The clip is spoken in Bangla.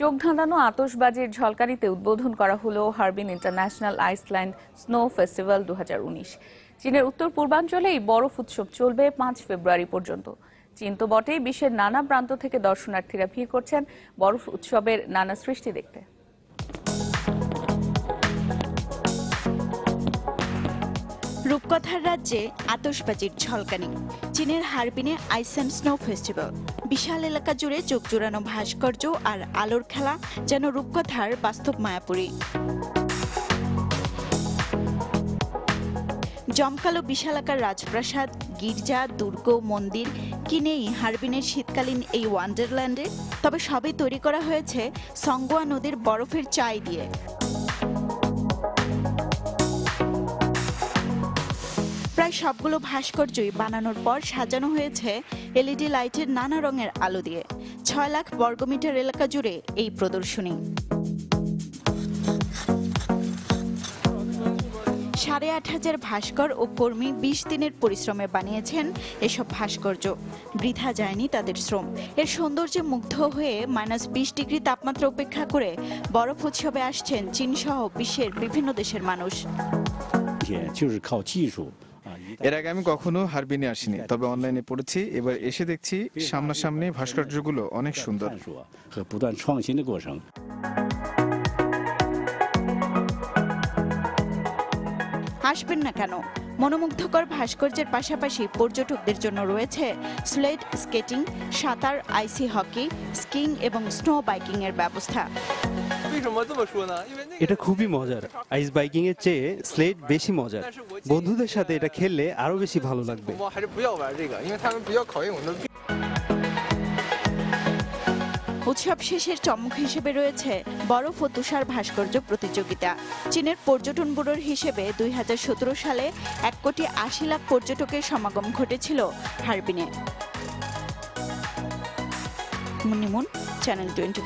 চোখ ধাঁধানো আতশবাজির ঝলকারিতে উদ্বোধন করা হলো Harbin international ice and snow festival দু হাজার উনিশ। চীনের উত্তর পূর্বাঞ্চলে এই বরফ উৎসব চলবে পাঁচ ফেব্রুয়ারি পর্যন্ত। চীন তো বটেই বিশ্বের নানা প্রান্ত থেকে দর্শনার্থীরা ভিড় করছেন বরফ উৎসবের নানা সৃষ্টি দেখতে। রূপকথার রাজ্যে আতশবাজির ঝলকানি চীনের হারবিনে আইস অ্যান্ড স্নো ফেস্টিভ্যাল। বিশাল এলাকা জুড়ে চোখ জোড়ানো ভাস্কর্য আর আলোর খেলা যেন রূপকথার বাস্তব মায়াপুরী। জমকালো বিশালাকার রাজপ্রাসাদ, গির্জা, দুর্গ, মন্দির, কি নেই হারবিনের শীতকালীন এই ওয়ান্ডারল্যান্ডে? তবে সবই তৈরি করা হয়েছে সঙ্গোয়া নদীর বরফের চাই দিয়ে। প্রায় সবগুলো ভাস্কর্যই বানানোর পর সাজানো হয়েছে এলইডি লাইটের নানা রঙের আলো দিয়ে। ছয় লাখ বর্গমিটার এলাকা জুড়ে এই প্রদর্শনী। সাড়ে আট হাজার ভাস্কর ও কর্মী বিশ দিনের পরিশ্রমে বানিয়েছেন এসব ভাস্কর্য। বৃথা যায়নি তাদের শ্রম। এর সৌন্দর্যে মুগ্ধ হয়ে মাইনাস বিশ ডিগ্রি তাপমাত্রা উপেক্ষা করে বরফ উৎসবে আসছেন চীন সহ বিশ্বের বিভিন্ন দেশের মানুষ। এর আগে আমি কখনো হারবিনে আসিনি তবে অনলাইনে পড়েছি। এবার এসে দেখছি সামনাসামনি ভাস্কর্যগুলো অনেক সুন্দর। হাসবেন না কেন? মনোমুগ্ধকর ভাস্কর্যের পাশাপাশি পর্যটকদের জন্য রয়েছে স্লেট স্কেটিং সাঁতার আইসি হকি স্কিং এবং স্নো বাইকিং এর ব্যবস্থা এটা খুবই মজার। আইস বাইকিং এর চেয়ে স্লেট বেশি মজার। বন্ধুদের সাথে এটা খেললে আরও বেশি ভালো লাগবে। উৎসব শেষের চমক হিসেবে রয়েছে বরফ ও তুষার ভাস্কর্য প্রতিযোগিতা। চীনের পর্যটন ব্যুরোর হিসেবে দুই হাজার সতেরো সালে এক কোটি আশি লাখ পর্যটকের সমাগম ঘটেছিল হারবিনে। মুনিমুন চ্যানেল টোয়েন্টি